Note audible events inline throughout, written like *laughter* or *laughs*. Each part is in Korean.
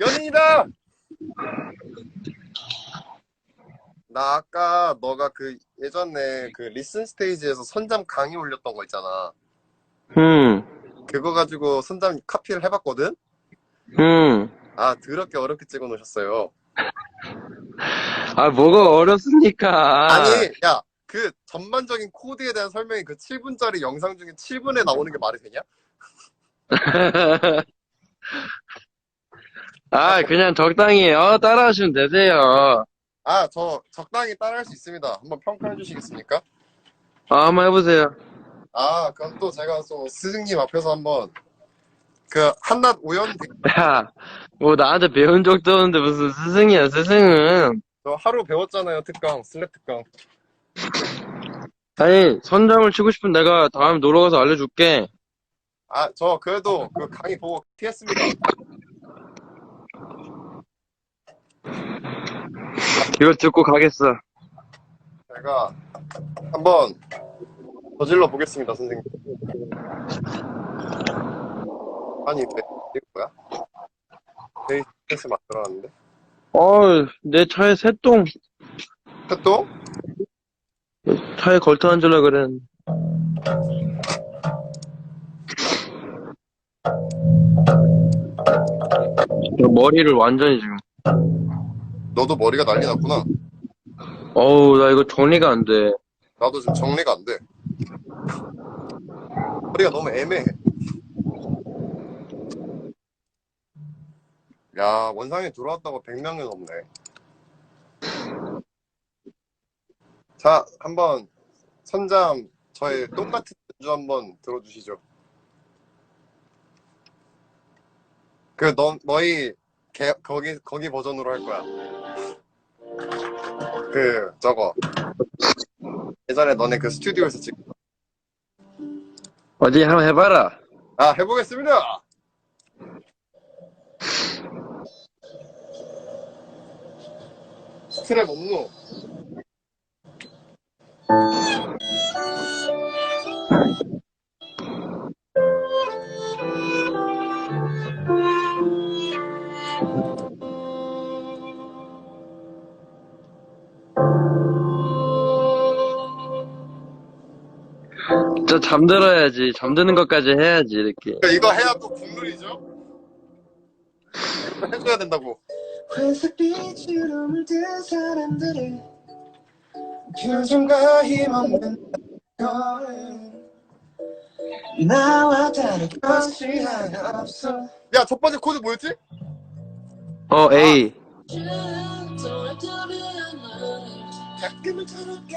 연인이다! 나 아까 너가 그 예전에 그 리슨 스테이지에서 선잠 강의 올렸던 거 있잖아. 응, 그거 가지고 선잠 카피를 해봤거든? 응. 아, 더럽게 어렵게 찍어 놓으셨어요. 아, 뭐가 어렵습니까? 아니, 야, 그 전반적인 코드에 대한 설명이 그 7분짜리 영상 중에 7분에 나오는 게 말이 되냐? *laughs* 아, 그냥 적당히, 어, 따라하시면 되세요. 아, 저 적당히 따라할 수 있습니다. 한번 평가해 주시겠습니까? 아, 한번 해보세요. 아, 그럼 또 제가 또 스승님 앞에서 한번 그 한낱 우연 야, 뭐 나한테 배운 적도 없는데 무슨 스승이야, 스승은. 저 하루 배웠잖아요, 특강, 슬랩 특강. 아니, 선장을 치고 싶은 내가 다음에 놀러 가서 알려줄게. 아, 저 그래도 그 강의 보고 피했습니다. 이거 듣고 가겠어. 제가 한번 저질러 보겠습니다, 선생님. 아니, 네, 이거 뭐야? 데이트에서 만들어놨는데? 어, 내 차에 새똥, 또? 차에 걸터 앉으려 그랬는데. 머리를 완전히 지금. 너도 머리가 난리 났구나. 어우, 나 이거 정리가 안 돼. 나도 지금 정리가 안 돼. 머리가 너무 애매해. 야, 원상이 들어왔다고 100명이 넘네. 자, 한번 선잠 저의 똑같은 연주 한번 들어주시죠. 그, 너, 너희, 개, 거기, 거기 버전으로 할 거야. 그, 저거. 예전에 너네 그 스튜디오에서 찍. 어디 한번 해봐라. 아, 해보겠습니다! 스트랩 없노? 저 잠들어야지. 잠드는 것까지 해야지, 이렇게. 그러니까 이거 해야 또 국룰이죠? 이거 해줘야 된다고. 회색빛으로 물든 사람들의 표정과 힘없는 걸음 나와 다를 것이 하나 없어 야, 첫 번째 코드 뭐였지? 어, A. 가끔은 저렇게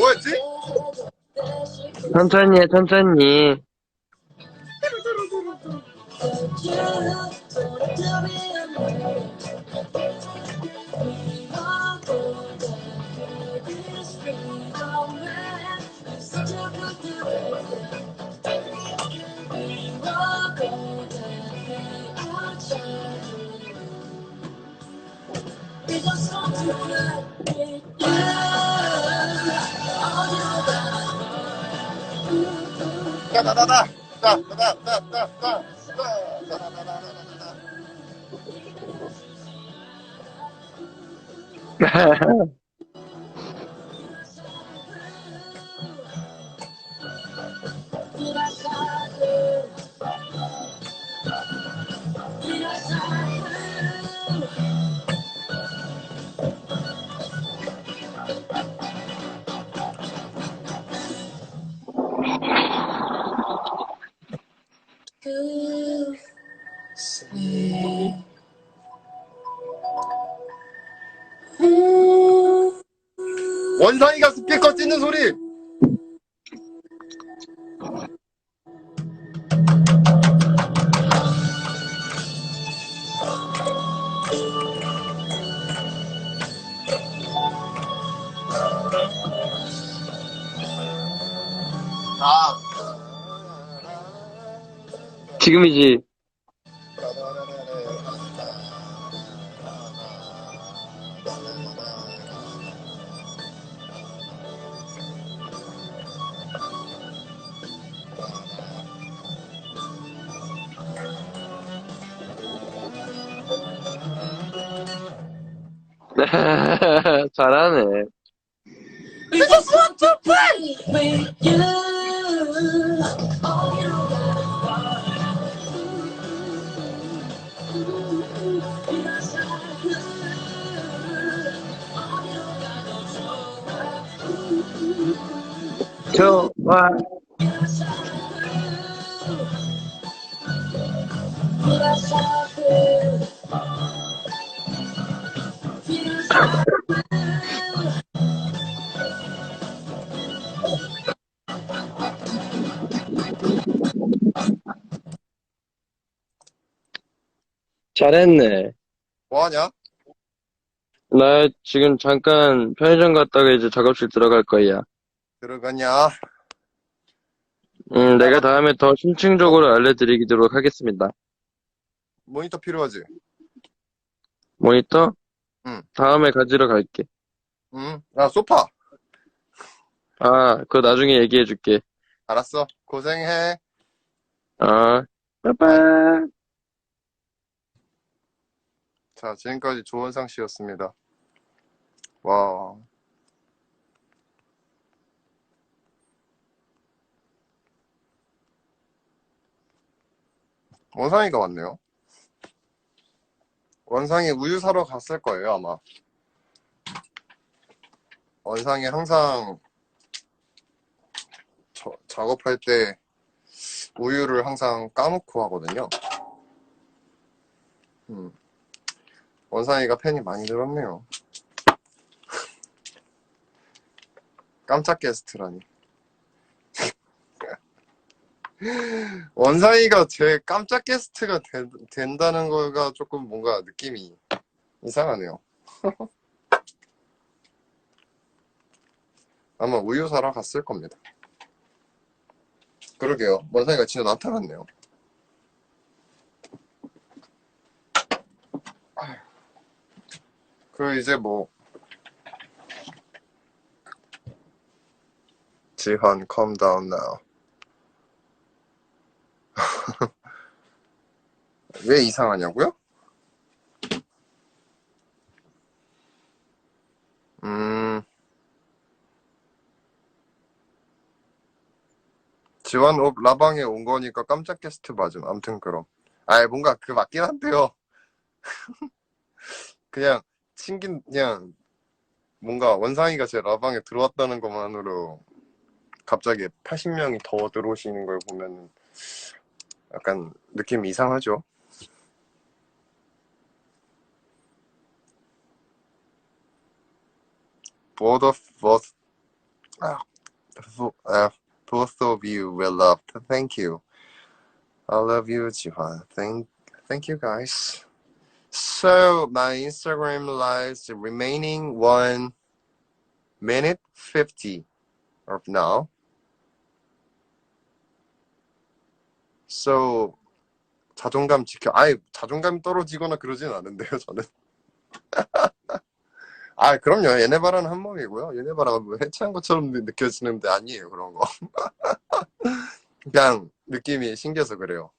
뭐였지? 천천히 해, 천천히. *laughs* だだだ 원상이가 스피커 찢는 소리. 아. 지금이지. 잘하네. We just want to play with you. 어디로 가는 거야? 어디로 가도 좋아. 잘했네. 뭐 하냐? 나 지금 잠깐 편의점 갔다가 이제 작업실 들어갈 거야. 들어가냐? 음, 내가 다음에 더 심층적으로 알려드리도록 하겠습니다. 모니터 필요하지? 모니터? 응. 다음에 가지러 갈게. 응. 아, 소파. 아, 그거 나중에 얘기해줄게. 알았어. 고생해. 아, 빠빠. 자, 지금까지 조원상 씨였습니다. 와. 원상이가 왔네요. 원상이 우유 사러 갔을 거예요, 아마. 원상이 항상 저- 작업할 때 우유를 항상 까놓고 하거든요. 음. 원상이가 팬이 많이 늘었네요. *laughs* 깜짝 게스트라니. *laughs* 원상이가 제 깜짝 게스트가 되- 된다는 거가 조금 뭔가 느낌이 이상하네요. *laughs* 아마 우유 사러 갔을 겁니다. 그러게요. 원상이가 진짜 나타났네요. 그 이제 뭐 지환 calm down now. *laughs* 왜 이상하냐고요? 음. 지환 옵 라방에 온 거니까 깜짝 게스트 맞음. 암튼 그럼. 아 뭔가 그 맞긴 한데요. *laughs* 그냥 친긴 그냥 뭔가 원상이가 제 라방에 들어왔다는 것만으로 갑자기 80명이 더 들어오시는 걸 보면 약간 느낌이 이상하죠. Both of both, ah, uh, both of you were loved. Thank you. I love you, Jihan. Thank, thank you, guys. So my Instagram lives remaining one minute fifty of now. So 자존감 지켜. 아예 자존감이 떨어지거나 그러진 않은데요, 저는. *laughs* 아, 그럼요. 얘네바라는 한 몸이고요. 얘네바라가 뭐 해체한 것처럼 느껴지는데 아니에요, 그런 거. *laughs* 그냥 느낌이 신기해서 그래요.